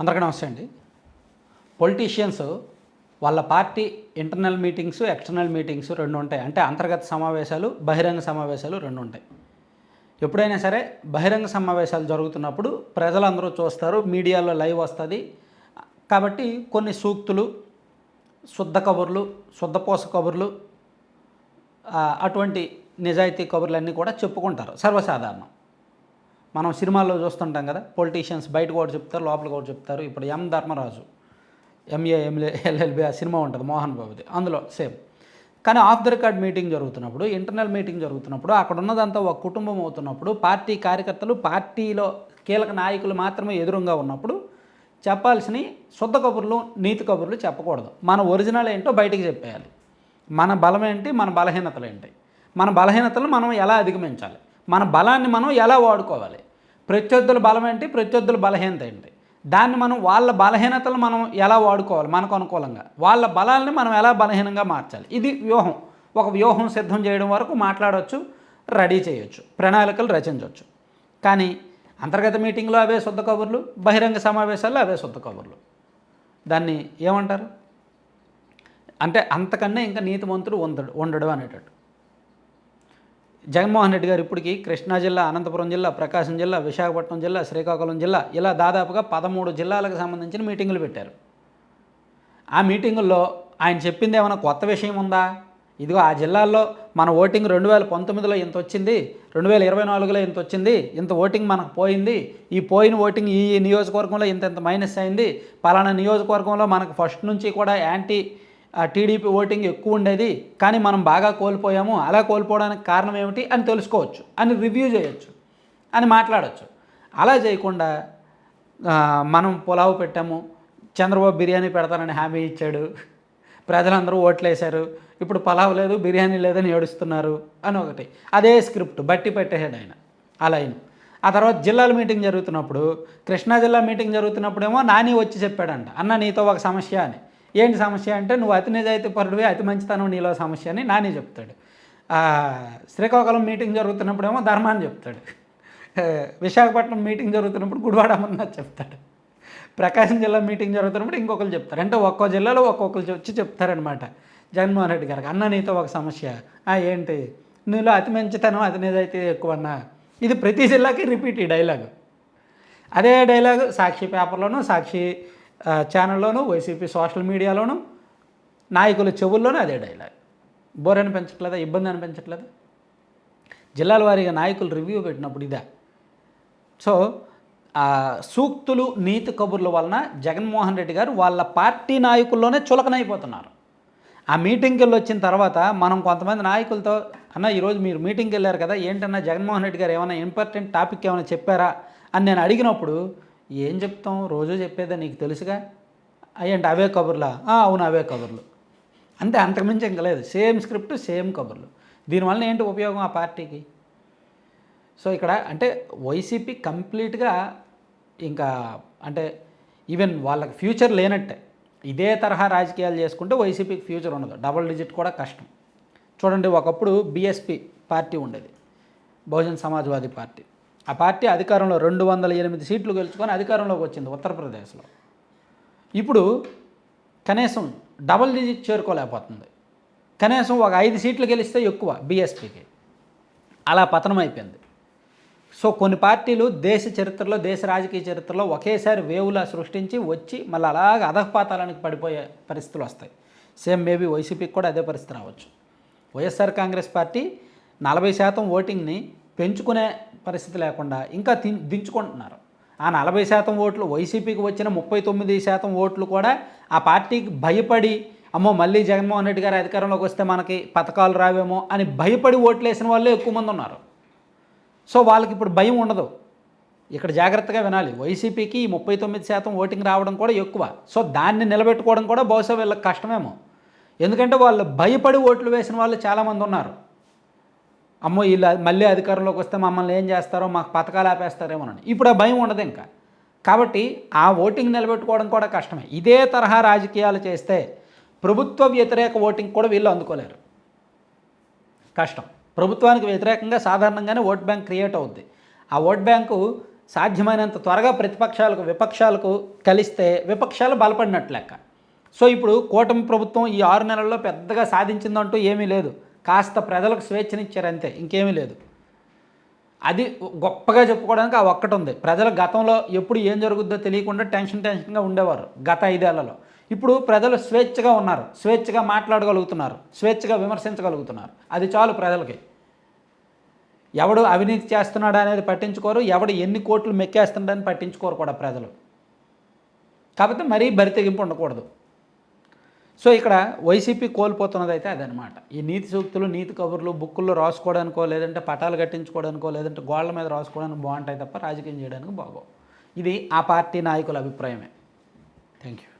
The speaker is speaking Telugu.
అందరికీ నమస్తే అండి. పొలిటీషియన్స్ వాళ్ళ party internal meetings external meetings రెండు ఉంటాయి. అంటే అంతర్గత సమావేశాలు బహిరంగ సమావేశాలు రెండు ఉంటాయి. ఎప్పుడైనా సరే బహిరంగ సమావేశాలు జరుగుతున్నప్పుడు ప్రజలందరూ చూస్తారు మీడియాలో లైవ్ వస్తుంది. కాబట్టి కొన్ని సూక్తులు శుద్ధ కబుర్లు శుద్ధపోస కబుర్లు అటువంటి నిజాయితీ కబుర్లన్నీ కూడా చెప్పుకుంటారు. సర్వసాధారణం. మనం సినిమాల్లో చూస్తుంటాం కదా పొలిటీషియన్స్ బయట కూడా చెప్తారు లోపల కూడా చెప్తారు. ఇప్పుడు M Dharmaraju MA MA LLB ఆ సినిమా ఉంటుంది మోహన్ బాబుది. అందులో సేమ్. కానీ ఆఫ్ ద రికార్డ్ మీటింగ్ జరుగుతున్నప్పుడు ఇంటర్నల్ మీటింగ్ జరుగుతున్నప్పుడు అక్కడ ఉన్నదంతా ఒక కుటుంబం అవుతున్నప్పుడు పార్టీ కార్యకర్తలు పార్టీలో కీలక నాయకులు మాత్రమే ఎదురుగా ఉన్నప్పుడు చెప్పాల్సినవి శుద్ధ కబుర్లు నీతి కబుర్లు చెప్పకూడదు. మన ఒరిజినల్ ఏంటో బయటికి చెప్పేయాలి. మన బలం ఏంటి మన బలహీనతలు ఏంటి? మన బలహీనతలు మనం ఎలా అధిగమించాలి? మన బలాన్ని మనం ఎలా వాడుకోవాలి? ప్రత్యర్థుల బలం ఏంటి? ప్రత్యర్థుల బలహీనత ఏంటి? దాన్ని మనం వాళ్ళ బలహీనతలు మనం ఎలా వాడుకోవాలి? మనకు అనుకూలంగా. వాళ్ళ బలాల్ని మనం ఎలా బలహీనంగా మార్చాలి? ఇది వ్యూహం. ఒక వ్యూహం సిద్ధం చేయడం వరకు మాట్లాడవచ్చు రెడీ చేయొచ్చు ప్రణాళికలు రచించవచ్చు కానీ అంతర్గత మీటింగ్లో అవే శుద్ధ కబుర్లు బహిరంగ సమావేశాల్లో అవే శుద్ధ కబుర్లు. దాన్ని ఏమంటారు? అంటే అంతకన్నా ఇంకా నీతిమంతుడు ఉండడు ఉండడు అనేటట్టు. జగన్మోహన్ రెడ్డి గారు ఇప్పటికీ కృష్ణా జిల్లా అనంతపురం జిల్లా ప్రకాశం జిల్లా విశాఖపట్నం జిల్లా శ్రీకాకుళం జిల్లా ఇలా దాదాపుగా పదమూడు జిల్లాలకు సంబంధించిన మీటింగులు పెట్టారు. ఆ మీటింగుల్లో ఆయన చెప్పింది ఏమైనా కొత్త విషయం ఉందా? ఇదిగో ఆ జిల్లాల్లో మన ఓటింగ్ రెండు వేల పంతొమ్మిదిలో ఇంత వచ్చింది రెండు వేల ఇరవై నాలుగులో ఇంత వచ్చింది ఇంత ఓటింగ్ మనకు పోయింది ఈ పోయిన ఓటింగ్ ఈ నియోజకవర్గంలో ఇంత ఇంత మైనస్ అయింది పలానా నియోజకవర్గంలో మనకు ఫస్ట్ నుంచి కూడా యాంటీ టీడీపీ ఓటింగ్ ఎక్కువ ఉండేది కానీ మనం బాగా కోల్పోయాము. అలా కోల్పోవడానికి కారణం ఏమిటి అని తెలుసుకోవచ్చు అని రివ్యూ చేయొచ్చు అని మాట్లాడవచ్చు అలా చేయకుండా మనం పులావ్ పెట్టాము చంద్రబాబు బిర్యానీ పెడతానని హామీ ఇచ్చాడు ప్రజలందరూ ఓట్లేశారు ఇప్పుడు పలావ్ లేదు బిర్యానీ లేదని ఏడుస్తున్నారు అని ఒకటి. అదే స్క్రిప్ట్ బట్టి పెట్టేసాడు ఆయన ఆ లైన్. ఆ తర్వాత జిల్లాల మీటింగ్ జరుగుతున్నప్పుడు కృష్ణా జిల్లా మీటింగ్ జరుగుతున్నప్పుడేమో నాని వచ్చి చెప్పాడంట అన్న నీతో ఒక సమస్య అని. ఏంటి సమస్య అంటే నువ్వు అతి నిజాయితీ పరుడివి అతి మంచితనం నీలో సమస్య అని నానే చెప్తాడు. శ్రీకాకుళం మీటింగ్ జరుగుతున్నప్పుడేమో ధర్మాన్ని చెప్తాడు. విశాఖపట్నం మీటింగ్ జరుగుతున్నప్పుడు గుడివాడ అమర్నాథ్ చెప్తాడు. ప్రకాశం జిల్లా మీటింగ్ జరుగుతున్నప్పుడు ఇంకొకరు చెప్తారు. అంటే ఒక్కో జిల్లాలో ఒక్కొక్కరు వచ్చి చెప్తారనమాట జగన్మోహన్ రెడ్డి గారికి అన్న నీతో ఒక సమస్య. ఏంటి? నీలో అతి మంచితనం అతి నిజాయితీ ఎక్కువ అన్నా ఇది ప్రతి జిల్లాకి రిపీట్ ఈ డైలాగ్. అదే డైలాగ్ సాక్షి పేపర్లోనూ సాక్షి ఛానల్లోనూ వైసీపీ సోషల్ మీడియాలోనూ నాయకుల చెవుల్లోనూ అదే డైలాగ్ బోర్ అనిపించట్లేదా? ఇబ్బంది అనిపించట్లేదా? జిల్లాల వారీగా నాయకులు రివ్యూ పెట్టినప్పుడు ఇదే. సో సూక్తులు నీతి కబుర్ల వలన జగన్మోహన్ రెడ్డి గారు వాళ్ళ పార్టీ నాయకుల్లోనే చులకనైపోతున్నారు. ఆ మీటింగ్కి వెళ్ళి వచ్చిన తర్వాత మనం కొంతమంది నాయకులతో అన్న ఈరోజు మీరు మీటింగ్కి వెళ్ళారు కదా ఏంటన్నా జగన్మోహన్ రెడ్డి గారు ఏమైనా ఇంపార్టెంట్ టాపిక్ ఏమైనా చెప్పారా? అని నేను అడిగినప్పుడు ఏం చెప్తాం? రోజు చెప్పేదే నీకు తెలుసుగా? అయ్యంటే అవే కబుర్లా? అవును అవే కబుర్లు. అంతే అంతకుమించి ఇంకా లేదు. సేమ్ స్క్రిప్ట్ సేమ్ కబుర్లు. దీనివల్ల ఏంటి ఉపయోగం ఆ పార్టీకి? సో ఇక్కడ అంటే వైసీపీ కంప్లీట్గా ఇంకా అంటే ఈవెన్ వాళ్ళకి ఫ్యూచర్ లేనట్టే. ఇదే తరహా రాజకీయాలు చేసుకుంటే వైసీపీకి ఫ్యూచర్ ఉండదు. డబుల్ డిజిట్ కూడా కష్టం. చూడండి ఒకప్పుడు బీఎస్పీ పార్టీ ఉండేది. బహుజన్ సమాజ్వాదీ పార్టీ. ఆ పార్టీ అధికారంలో రెండు వందల ఎనిమిది సీట్లు గెలుచుకొని అధికారంలోకి వచ్చింది ఉత్తరప్రదేశ్లో. ఇప్పుడు కనీసం డబుల్ డిజిట్ చేరుకోలేకపోతుంది. కనీసం ఒక ఐదు సీట్లు గెలిస్తే ఎక్కువ బీఎస్పీకి. అలా పతనం అయిపోయింది సో కొన్ని పార్టీలు దేశ చరిత్రలో దేశ రాజకీయ చరిత్రలో ఒకేసారి వేవులా సృష్టించి వచ్చి మళ్ళీ అలాగ అధపాతాలానికి పడిపోయే పరిస్థితులు వస్తాయి. సేమ్ మేబీ వైసీపీకి కూడా అదే పరిస్థితి రావచ్చు. వైఎస్ఆర్ కాంగ్రెస్ పార్టీ నలభై శాతం ఓటింగ్ని పెంచుకునే పరిస్థితి లేకుండా ఇంకా దిం- దించుకుంటున్నారు. ఆ నలభై శాతం ఓట్లు వైసీపీకి వచ్చిన ముప్పై తొమ్మిది శాతం ఓట్లు కూడా ఆ పార్టీకి భయపడి అమ్మో మళ్ళీ జగన్మోహన్ రెడ్డి గారు అధికారంలోకి వస్తే మనకి పథకాలు రావేమో అని భయపడి ఓట్లు వేసిన వాళ్ళే ఎక్కువ మంది ఉన్నారు. సో వాళ్ళకి ఇప్పుడు భయం ఉండదు. ఇక్కడ జాగ్రత్తగా వినాలి. వైసీపీకి ఈ ముప్పై తొమ్మిది శాతం ఓటింగ్ రావడం కూడా ఎక్కువ. సో దాన్ని నిలబెట్టుకోవడం కూడా బహుశా వీళ్ళకి కష్టమేమో. ఎందుకంటే వాళ్ళు భయపడి ఓట్లు వేసిన వాళ్ళు చాలామంది ఉన్నారు. అమ్మో వీళ్ళు మళ్ళీ అధికారంలోకి వస్తే మమ్మల్ని ఏం చేస్తారో మాకు పథకాలు ఆపేస్తారేమోనని ఇప్పుడు ఆ భయం ఉండదు ఇంకా. కాబట్టి ఆ ఓటింగ్ నిలబెట్టుకోవడం కూడా కష్టమే. ఇదే తరహా రాజకీయాలు చేస్తే ప్రభుత్వ వ్యతిరేక ఓటింగ్ కూడా వీళ్ళు అందుకోలేరు. కష్టం. ప్రభుత్వానికి వ్యతిరేకంగా సాధారణంగానే ఓట్ బ్యాంక్ క్రియేట్ అవుద్ది. ఆ ఓట్ బ్యాంకు సాధ్యమైనంత త్వరగా ప్రతిపక్షాలకు విపక్షాలకు కలిస్తే విపక్షాలు బలపడినట్లు లెక్క. సో ఇప్పుడు కూటమి ప్రభుత్వం ఈ ఆరు నెలల్లో పెద్దగా సాధించిందంటూ ఏమీ లేదు. కాస్త ప్రజలకు స్వేచ్ఛనిచ్చారు అంతే ఇంకేమీ లేదు. అది గొప్పగా చెప్పుకోవడానికి ఆ ఒక్కటి ఉంది. ప్రజల గతంలో ఎప్పుడు ఏం జరుగుద్దో తెలియకుండా టెన్షన్ టెన్షన్గా ఉండేవారు గత ఐదేళ్ళలో. ఇప్పుడు ప్రజలు స్వేచ్ఛగా ఉన్నారు స్వేచ్ఛగా మాట్లాడగలుగుతున్నారు స్వేచ్ఛగా విమర్శించగలుగుతున్నారు. అది చాలు ప్రజలకి. ఎవడు అవినీతి చేస్తున్నాడా అనేది పట్టించుకోరు ఎవడు ఎన్ని కోట్లు మెక్కేస్తున్నాడని పట్టించుకోరు కూడా ప్రజలు. కాబట్టి మరీ బరితెగింపు ఉండకూడదు. సో ఇక్కడ వైసీపీ కోల్పోతున్నది అయితే అదనమాట. ఈ నీతి సూక్తులు నీతి కబుర్లు బుక్కుల్లో రాసుకోవడానికో లేదంటే పటాలు కట్టించుకోవడానికో లేదంటే గోడల మీద రాసుకోవడానికి బాగుంటాయి తప్ప రాజకీయం చేయడానికి బాగో ఇది ఆ పార్టీ నాయకుల అభిప్రాయమే. Thank you